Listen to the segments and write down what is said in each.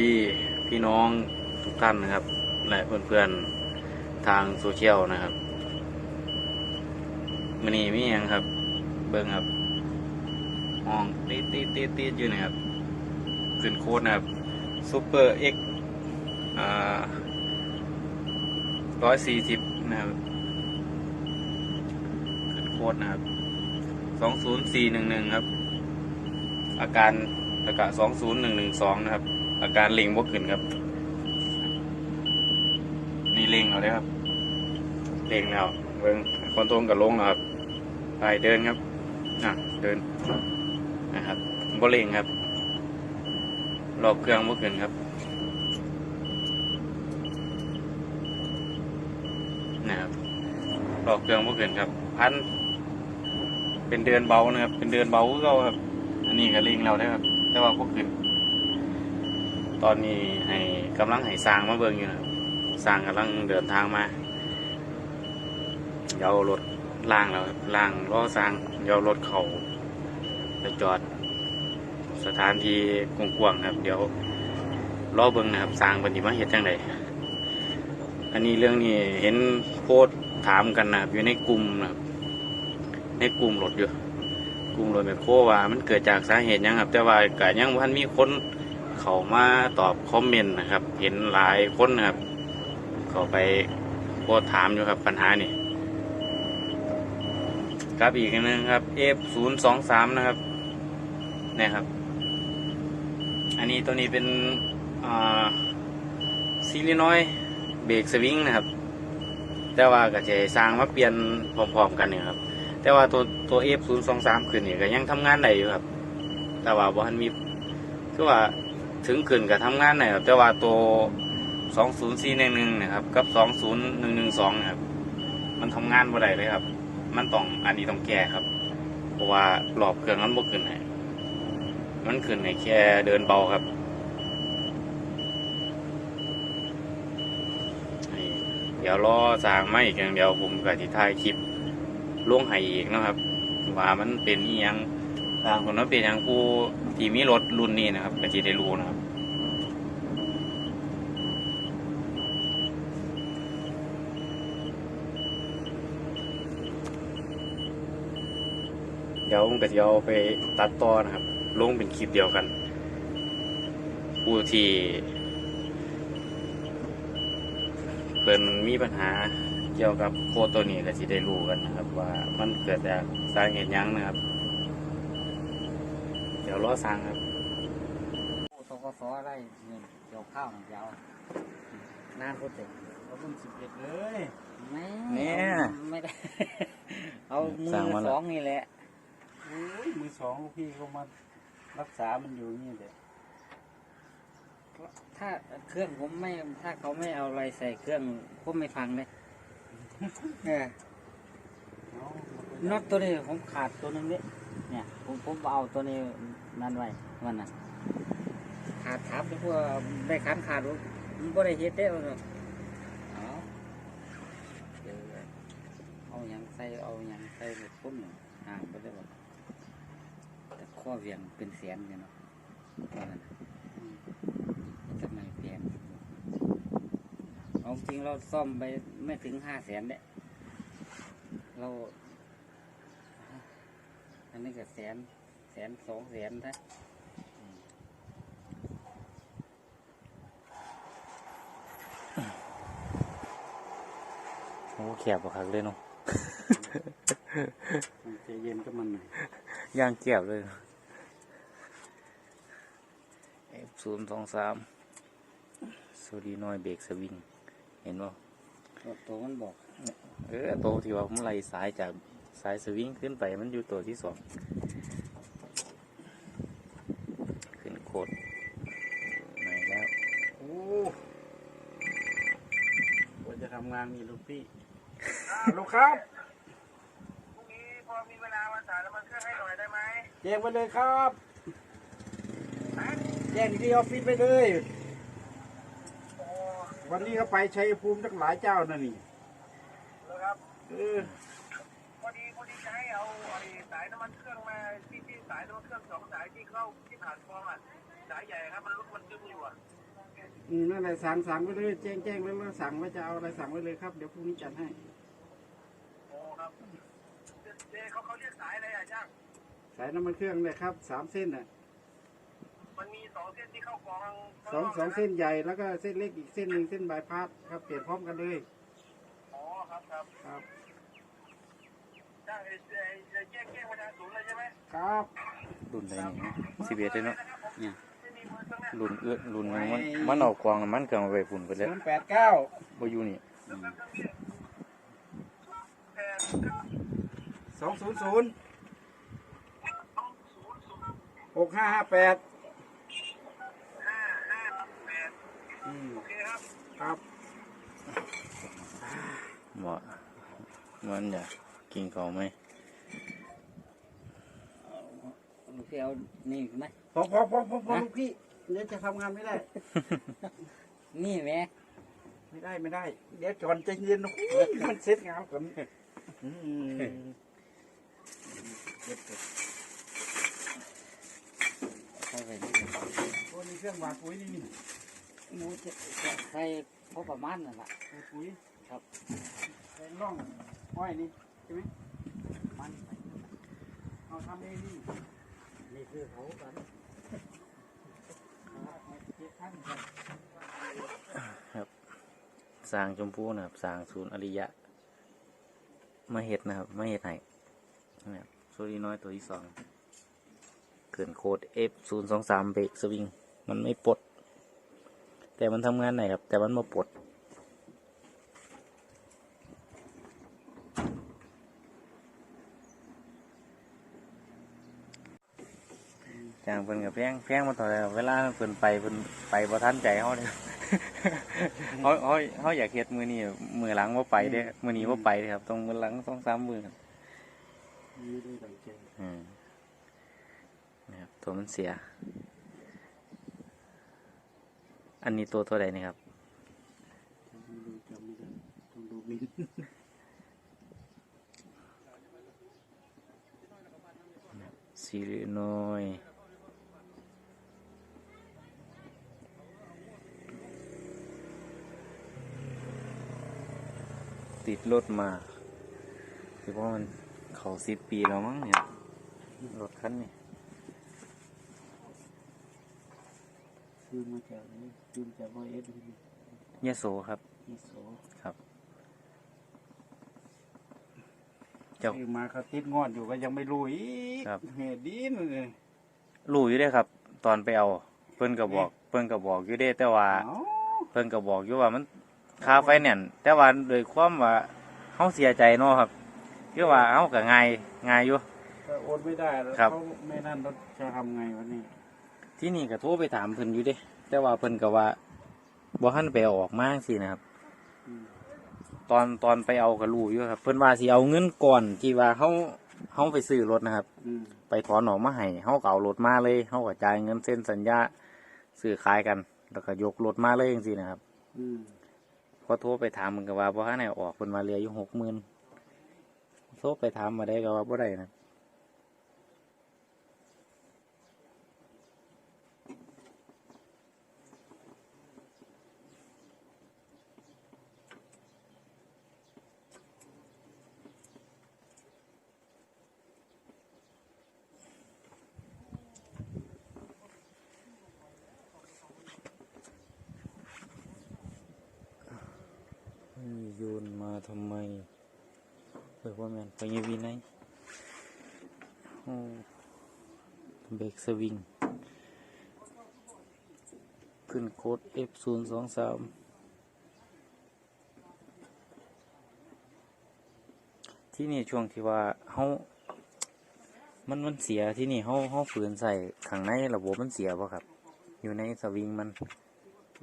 ดีพี่น้องทุกท่านนะครับ และเพื่อนๆทางโซเชียลนะครับมันนี่มีหยังครับ เบิ้งครับห้องตีตีตีตีอยู่นะครับขึ้นโค้ดนะครับซูเปอร์เอ็กอ่าร้อยสี่สิบนะครับขึ้นโค้ดนะครับสองศูนย์สี่หนึ่งหนึ่งครับ อาการอากาศสองศูนย์หนึ่งหนึ่งสองนะครับ อาการเล็งบ่ขึ้นครับ นี่เล็งเอาเลยครับเล็งแล้วเบิ่งคนโตรงกับลงนะครับไปเดินครับอะเดินนะครับบ่เล็งครับรอบเครื่องบ่ขึ้นครับนะครับรอบเครื่องบ่ขึ้นครับ พัน เป็นเดือนเบานะครับ เป็นเดือนเบาก็ครับ อันนี้ก็เล็งเราได้ครับ แต่ว่าบ่ขึ้น ตอนนี้ให้กำลังให้สร้างมาเบิ่งอยู่นะสร้างกำลังเดินทางมาเดี๋ยวรถล่างแล้วล่างล้อสร้างเดี๋ยวรถเขาไปจอด สถานที่กว้างๆครับ เดี๋ยวรอเบิ่งนะครับสร้างปฏิมาเฮ็ดจังไดอันนี้เรื่องนี้เห็นโพสถามกันนะครับอยู่ในกลุ่มนะในกลุ่มรถอยู่กลุ่มรถแมคโคว่ามันเกิดจากสาเหตุยังครับ แต่ว่าก็ยังพันมีคน เขามาตอบคอมเมนต์นะครับ เห็นหลายคนนะครับ เขาไปโพสถามอยู่ครับปัญหานี่ครับอีกนหนึงครับ F ศูนย์สองสามนะครับเนี่ยครับ อันนี้ตัวนี้เป็นซีรีน้อยเบรกสวิงนะครับ แต่ว่าก็จะสร้างมาเปลี่ยนพร้อมๆกันเนี่ยครับ แต่ว่าตัวตัว F ศูนย์สองสามขึ้นนี่ก็ยังทำงานได้อยู่ครับ แต่ว่าบ่ทันมีคือว่า ถึงขึ้นก็ทำงานได้ครับแต่ว่าตัวสองศูนย์สี่หนึ่งหนึ่งนะครับกับสองศูนย์หนึ่งหนึ่งสองนะครับมันทำงานบ่ได้เลยครับ มันต้องอันนี้ต้องแก้ครับ เพราะว่าหลอบเครื่องมันบ่ขึ้นให้มันขึ้นให้แค่เดินเบาครับเดี๋ยวรอสร้างมาอีกอย่างเดียวผมก็สิถ่ายคลิปลงให้อีกนะครับ ว่ามันเป็นอีหยังทางคนว่าเป็นอย่างผู้ ที่มีรถรุ่นนี้นะครับก็สิได้รู้นะครับเดี๋ยวผมก็จะเอาไปตัดต่อนะครับ ลงเป็นคลิปเดียวกัน ผู้ที่เพิ่นมีปัญหาเกี่ยวกับโคตัวนี้ก็สิได้รู้กันนะครับ ว่ามันเกิดจากสาเหตุยังนะครับ ดี๋ยวรอสร้างครับตกสอะไรเนี่ยเกี่ยวข้าวเนี่ยเกี่ยาวหน้าโคตรเจ๋งเราเพิ่งสิบเอ็ดเลยไม่เนี่ยไม่ได้ เอามือสั่งมาแล้วสองนี่แหละโอ้ยมือสองลูกพี่เขามารักษามันอยู่นี่เด็ถ้าเครื่องผมไม่ ถ้าเขาไม่เอาอะไรใส่เครื่องผมไม่ฟังเลยเออน็อตตัวนี้ผมขาดตัวหนึงเนี่ย เนี่ย ผมผมเอาตัวนี้ นั่นไว้มันน่ะขาดทับเพราะว่าได้ขันขาดมันก็ได้เฮ็ดได้มันน่ะเอาเดี๋ยวเอาหยังใส่เอาหยังใส่หมดปุ๊บเนี่ยห่างไปได้บ่แต่ข้อเวียงเป็นแสนเนี่ยเนาะว่านั่นน่ะอืมทำไมแพงเอาจริงเราซ่อมไปไม่ถึงห้าแสนเนี่ยเราอันนี้ก็แสน แสนสองแสนนะโอ้แคบกว่าคักเลยเนาะมันใจเย็นก็มันหน่อยย่างแก็บเลย F ศูนย์สองสามสวัสดีน้อยเบรกสวิง เห็นป่ะตัวตัวมันบอก เออตัวที่ว่าผมไล่สายจากสายสวิงขึ้นไปมันอยู่ตัวที่สองขึ้นโคดไหนแล้ว โอ้ ควรจะทำงานมีลูกพี่ลูกครับพรุ่งนี้พอมีเวลามาสายแล้วมันเครื่องให้หน่อยได้ไหมแจ้งไปเลยครับแจ้งที่ออฟฟิศไปเลยโอ้วันนี้เขาไปชัยภูมิตั้งหลายเจ้านะนี่แล้วครับเออพอดีพอดีจะให้เอาไอ้สายน้ำมันเครื่องมาที่ที่สายน้ำมันเครื่องสองสายที่เข้าที่ผ่านกองอะสายใหญ่ครับมันลุกมันดึงอยู่อะอืม นั่นแหละสั่งสั่งไว้เลยแจ้งแจ้งไว้เลยสั่งไว้จะเอาอะไรสั่งไว้เลยครับ เดี๋ยวพรุ่งนี้จัดให้โอ้ครับเจ๊เขาเขาเรียกสายอะไรอะช่างสายน้ำมันเครื่องเลยครับสามเส้นน่ะมันมีสองเส้นที่เข้ากองสองสองเส้นใหญ่แล้วก็เส้นเล็กอีกเส้นหนึ่งเส้นบายพาสครับเปลี่ยนพร้อมกันเลยอ๋อครับครับครับช่างไอ้ไอ้ไอ้แจ้งแจ้งมาทางศูนย์เลยใช่ไหมครับรุ่นใดนี่สิบเอ็ดเลยเนาะเนี่ยไม่มีเบอ ร์เครื่องแรกรุ่นเอื้อรุ่นหยังมันมันเออกกวางน้ำมันเครื่องเอาไปฝุ่นไปแล้วศูนย์แปดเก้าบ่อยู่นี่แปดสองศูนย์ศูนย์ศูนย์ศูนย์หกห้าห้าแปดห้าห้าแปดอืมโอเคครับครับเหมาะมันอยากกินข้าวไหม ลูกพี่เอานี่ไหมพอพอพอพอพอลูกพี่เดี๋ยวจะทำงานไม่ได้ นี่แหม่ไม่ได้ไม่ได้ เดี๋ยวจอนใจเย็นนะโอ้ยมันเซ็ตงานก่อนอืมใส่ไปนี่โอ้นี่เครื่องหวานปุ๋ยนี่นี่หมูจะจะใส่พอประมาณนั่นแหละหวานปุ๋ยครับใส่น่องห้อยนี่ใช่ไหมมันเอาทำเองนี่ี่คือเขากันเจ็ดพันสร้างชมพูนะครับสร้างศูนย์อริยะ มาเห็ดนะครับ มาเห็ดให้นะครับโซลีน้อยตัวที่สองเขินโคด F ศูนย์สองสามเบรกสวิง มันไม่ปลด แต่มันทำงานไหนครับ แต่มันมาปลด จ้า งเพิ่นกับแพงแพงมาต่อแล้วเวลาเพิ่นไปเพิ่นไปบ่ทันใจเฮาเด้เขาเขาเขาอยากเฮ็ดมือนี้มือหลังว่าไปเด้มือนี้ว่าไปเด้ครับต้องมือหลังต้องสามมือครับไม่ได้ดังใจอืมนะครับตัวมันเสีย อันนี้ตัวตัวใดนี่ครับจำไม่ได้จำไม่ได้ต้องดูมินซีรีนอย ติดรถมาคือว่ามันเขาสิบปีแล้วมั้งเนี่ย รถคันนี้ซื้อมาจากนี่ซื้อมาจากร้อยเอ็ดนี่ยะโสครับที่โสครับ เจ้าซื้อมาเขาติดงอดอยู่ก็ยังไม่รู้อีกครับ เหตุดีนเลยรู้อยู่เด้ครับ ตอนไปเอา เพิ่นก็บอก เพิ่นก็บอกอยู่เด้แต่ว่า เอ้าเพิ่นก็บอกอยู่ว่ามัน ค่าไฟแนนซ์แต่ว่าโดยความว่าเฮาเสียใจเนาะครับคือว่าเฮาก็ง่ายง่ายอยู่ก็โอนไม่ได้แล้วครับ เขาไม่นั่นเราจะทำไงวันนี้ที่นี่ก็โทรไปถามเพิ่นอยู่เด้ แต่ว่าเพิ่นก็ว่าบ่ทันไปเอาออกมาจังซี่นะครับ อืมตอนตอนไปเอาก็รู้อยู่ครับ เพิ่นว่าสิเอาเงินก่อนที่ว่าเฮาเฮาไปซื้อรถนะครับ อืมไปถอนออกมาให้เฮาก็เอารถมาเลยเฮาก็จ่ายเงินเซ็นสัญญาซื้อขายกัน แล้วก็ยกรถมาเลยจังซี่นะครับ อืม พอโทรไปถามมันก็ว่าบ่ทันได้ออกคนมาเรืออยู่60,000โทรไปถามมาได้ก็ว่าบ่ได้นะ นี่ โยนมาทำไมเปิดว่าแมนไปยีวีไหนโอ้เบรกสวิง ขึ้นโค้ด F 0 2 3 ที่นี่ช่วงที่ว่าเฮามันมันเสียที่นี่เฮาเฮาฝืนใส่ข้างในระบบมันเสียป่ะครับ อยู่ในสวิงมัน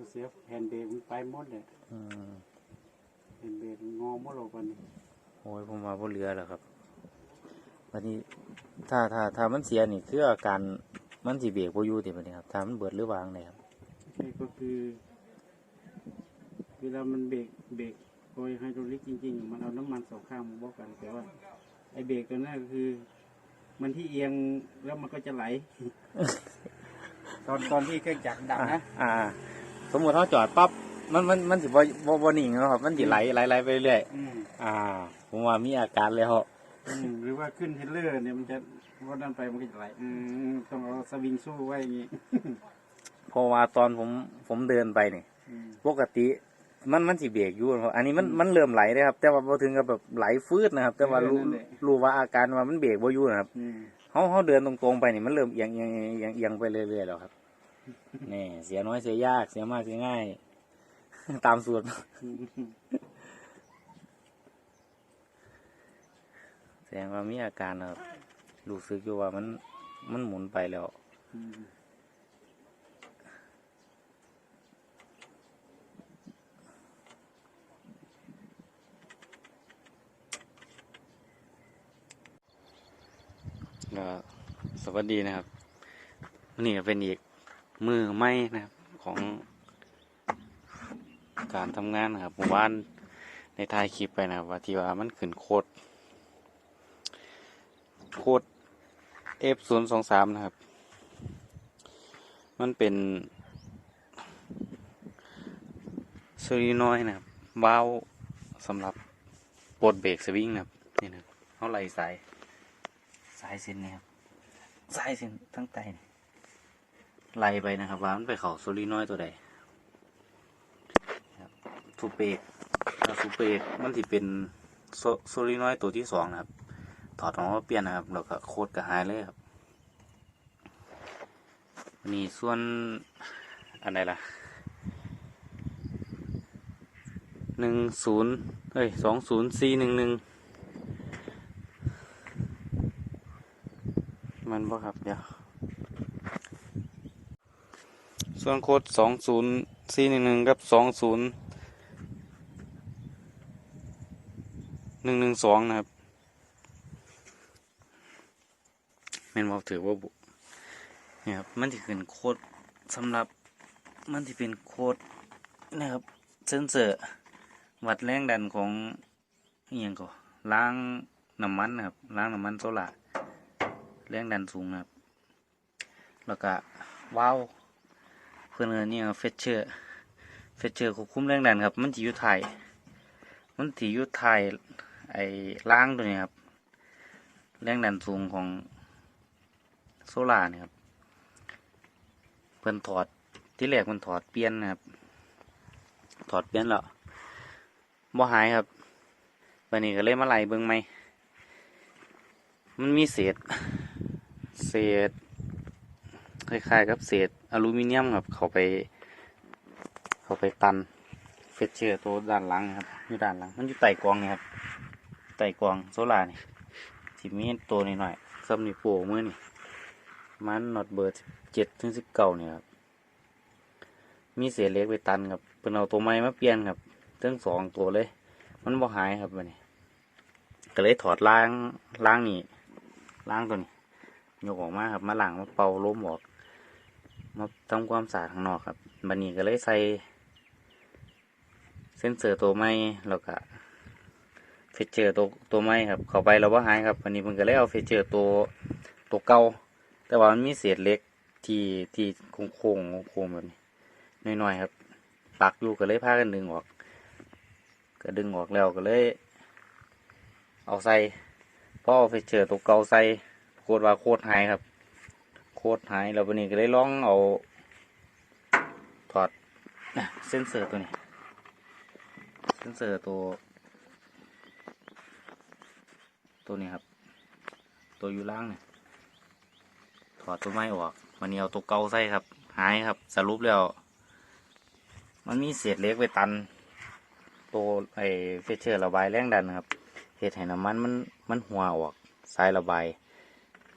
เสียแผ่นเบรกมันไปหมดเลยอืม แผ่นเบรกงอหมดเลยวันนี้โอ้ยผมว่าบ่เหลือแล้วครับวันนี้ถ้าถ้าถ้ามันเสียนี่คืออาการมันสิเบรกบ่อยู่ติบัดนี้ครับถ้ามันเบิดหรือวางได้ครับนี่ก็คือ เวลามันเบรกเบรกโดยไฮดรอลิกจริงๆ มันเอาน้ำมันสองข้างมาบล็อกกันแต่ว่าไอเบรกตัวนั้นก็คือ มันที่เอียงแล้วมันก็จะไหลถตอนตอนที่เครื่องจักรดับอ่านะ อ่า สมมุติเขาจอดปั๊บ มันมันมันสิบ่บ่บ่นิ่งแล้วครับ มันสิไหลไหลไหลไปเรื่อยอืมอ่า ผมว่ามีอาการแล้วอืมหรือว่าขึ้นเทรลเลอร์เนี่ยมันจะวันนั้นไปมันก็จะไหลอืมต้องเอาสวิงสู้ไว้อย่างงี้เพราะว่าตอนผมผมเดินไปนี่อืม ปกติ มันมันสิเบรกอยู่ครับอันนี้มันมันเริ่มไหลเลยครับ แต่ว่าพอถึงกับแบบไหลฟืดนะครับ แต่ว่ารู้รู้ว่าอาการว่ามันเบรกบ่อยู่นะครับอืมเขาเขาเดินตรงๆไปนี่มันเริ่มเอียงเอียงเอียงเอียงเอียงไปเรื่อยๆแล้วครับ นี่เสียน้อยเสียยากเสียมากเสียง่าย ตามสูตรแสดงว่ามีอาการนะครับรู้สึกอยู่ว่ามันมันหมุนไปแล้วก็สวัสดีนะครับนี่เป็นอีกมือไม้นะครับของ การทำงานนะครับหมู่บ้านในท้ายคลิปไปนะครับว่าที่ว่ามันขึ้นโคดโคด F ศูนย์สองสามนะครับ มันเป็นโซลีน้อยนะครับวาวสำหรับปลดเบรกสวิงนะครับนี่นะเขาไหลสาย สายเส้นนี่ครับสายเส้นทั้งใต้นี่ไล่ไปนะครับว่ามันไปเขาโซลีน้อยตัวใด สูเปกสูเปกมันที่เป็นโซโซลีน้อยตัวที่สองนะครับ ถอดออกมาเปลี่ยนนะครับแล้วก็โคตรกระหายเลยครับนนี้ส่วนอันไหนล่ะหนึ่งศูนย์เฮ้ยสองศูนย์สี่หนึ่งหนึ่งมันบ่ครับ เดี๋ยว ส่วนโค้ดสองศูนย์สี่หนึ่งหนึ่งกับสองศูนย์ หนึ่งหนึ่งสองนะครับแม่นบอกถือว่าบุเนี่ยครับมันจะเป็นโค้ดสำหรับมันจะเป็นโค้ดนะครับเซนเซอร์วัดแรงดันของอย่างก็ล้างน้ำมันนะครับล้างน้ำมันโซล่าแรงดันสูงนะครับ แล้วก็ว้าวเพื่อนเอิ้นนี่เฟชเชอร์เฟชเชอร์ควบคุมแรงดันครับ มันจะอยู่ถ่ายมันจะอยู่ถ่าย ไอ้ล่างตัวนี้ครับแรงดันสูงของโซล่าร์นี่ครับ เพื่นถอดที่แรกมันถอดเปลี่ยนนะครับ ถอดเปลี่ยนแล้วบ่หายครับวันนี้ก็เลยมาไล่เบิ่งไหมมันมีเศษ เศษคล้ายๆกับเศษอลูมิเนียมครับ เขาไปเขาไปตันเฟชเชอร์ตัวด้านหลังนะครับอยู่ด้านหลัง มันอยู่ใต้กรองนี่ครับ ใต้กองโซล่านี่ที่มีตัวนหน่อยๆซัมนี่โปมือนี่มันน็อตเบอร์เจ็ดถึงสิบเก้าเนี่ยครับ มีเศษเล็กไปตันครับเป็นเอาตัวไม้มาเปลี่ยนครับทั้งสองตัวเลย มันบ่หายครับวันนี้ก็เลยถอดล้างล้างนี่ล้างตัวนี้ยกออกมาครับมาหล้างมาเป่าล้มออกมาทำความสะอาดข้างนอกครับบันนี้ก็เลยใส่เส้นเซอร์ตัวไม้แล้วก็ เฟเจอร์ตัวตัวไม้ครับ เข้าไปเราว่าหายครับวันนี้มันก็เลยเอาเฟเจอร์ตัวตัวเก่าแต่ว่ามันมีเศษเล็กที่ที่โค้งโค้งโค้งแบบนี้น้อยๆครับ ปักอยู่ก็เลยพากันดึงออก ก็ดึงออกแล้วก็เลย เอาใส่พอเอาไปเจอร์ตัวเก่าใส่โคตรว่าโคตรหายครับ โคตรหายแล้ววันนี้ก็เลยลองเอาถอดเส้นเซอร์ตัวนี้เส้นเซอร์ตัว ตัวนี้ครับ ตัวอยู่ล่างเนี่ยถอดตัวไม้ออกวันนี้เอาตัวเกาใส่ครับ หายครับ สรุปแล้ว มันมีเศษเหล็กไปตัน ตัวไอ้เฟเชอร์ระบายแรงดันนะครับเหตุให้น้ำมันมันมันหัวออกสายระบาย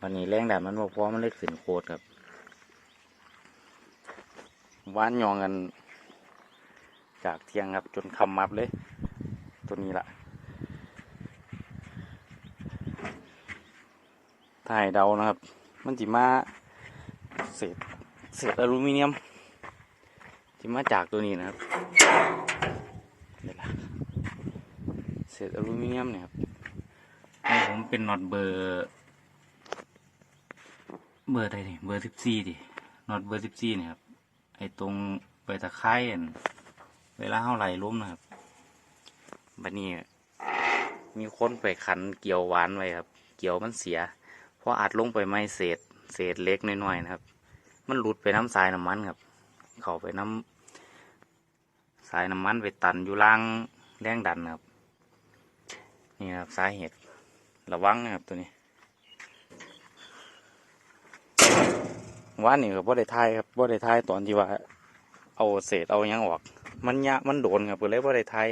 วันนี้แรงดันมันพอมันเลยขึ้นโคตรครับว่านยองกัน จากเที่ยงครับจนคำมับเลย ตัวนี้ละ ถ่ายเดานะครับ มันจิมาเศษเศษอลูมิเนียมจิมาจากตัวนี้นะครับเดี๋ยวนะเศษอลูมิเนียมเนี่ยครับผมเป็นน็อตเบอร์ เบอร์อะไรดิเบอร์สิบสี่ดิน็อตเบอร์สิบสี่เนี่ยครับไอ้ตรงใบตะไคร่นเวลาเท่าไหร่ล้มนะครับบัดนี้มีคนไปขันเกี่ยวหวานไว้ครับ เกี่ยวมันเสีย พราะอัดลงไปไม่เศษ เศษเล็กน้อยๆนะครับ มันหลุดไปน้ำสายน้ำมันครับ เข้าไปน้ำสายน้ำมันไปตันอยู่ล่างแรงดันนะครับ นี่ครับสาเหตุระวังนะครับตัวนี้ว่านนี่ครับบ่ได้ทายครับบ่ได้ทายตอนที่ว่า เอาเศษเอายังออก มันยะมันโดนครับก็เลยบ่ได้ทาย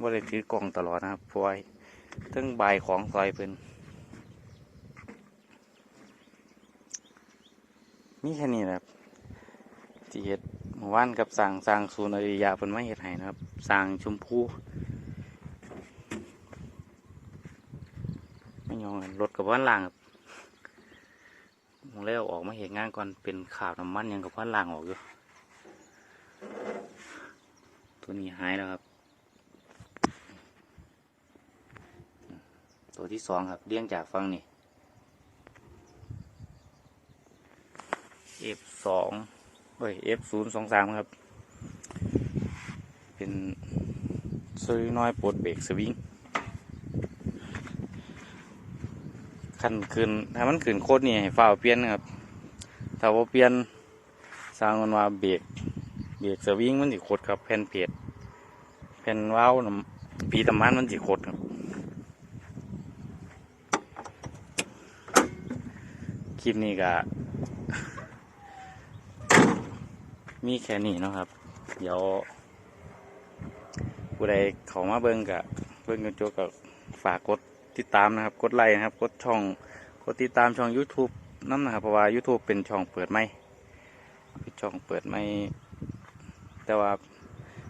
บ่ได้ถือกล่องตลอดนะครับพว่าเทั้งใบของซอยเพิ่น มีแค่นี้แหละครับที่เฮ็ดเมื่อวานกับสั่งสั่งศูนย์อริยะเพิ่นมาเฮ็ดให้นะครับสั่งชมพูไม่ยอมกันรถกับว่านล่างครับมเลยเอาออกมาเห็นงานก่อนเป็นข่าวน้ำมันยังกับว่านล่างออกอยู่ตัวนี้หายแล้วครับ ตัวที่สองครับเลี้ยงจากฟังนี่ F สองเอ้ย F ศูนย์สองสามครับ เป็นซื้อน้อยปลดเบรกสวิงคันขึ้นถ้ามันขึ้นโคตรนี่ให้ฝ้าเปลี่ยนครับ ถ้าว่าเปลี่ยนสร้างมันว่าเบรกเบรกสวิงมันสิโคตรครับแผ่นเพจแผ่นว้าวปีตำมันมันสิโคตรครับคลิปนี้ก็ มีแค่นี้นะครับ เดี๋ยวผู้ใดเขามาเบิ่งกะเบิ่งกันโจกกับฝากกดติดตามนะครับ กดไลค์นะครับ กดช่อง กดติดตามช่อง YouTube น้ำนะครับ เพราะว่า YouTube เป็นช่องเปิดไม่เป็นช่องเปิดไม่ แต่ว่า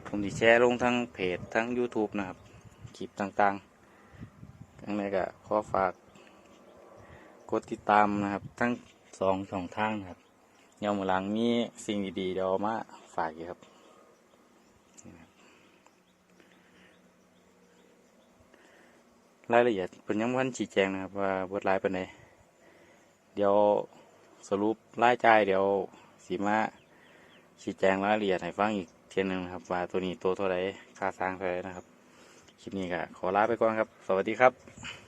ผมจะแชร์ลงทั้งเพจทั้ง YouTube นะครับ คลิปต่างๆทั้งนี้ก็ขอฝาก กดติดตามนะครับ ทั้งสองช่องทางนะครับ เดี๋ยวมือหลังมีสิ่งดีๆเดี๋ยวมาฝากอยู่ครับนี่นะครับรายละเอียดเป็นยังวันชี้แจงนะครับว่าเบิดรายเป็นไงเดี๋ยวสรุปรายจ่ายเดี๋ยวสีมาชี้แจงรายละเอียดให้ฟังอีกเทียนหนึ่งครับว่าตัวนี้ตัวเท่าไรค่าสร้างเท่าไรนะครับคลิปนี้ก็ขอลาไปก่อนครับ สวัสดีครับ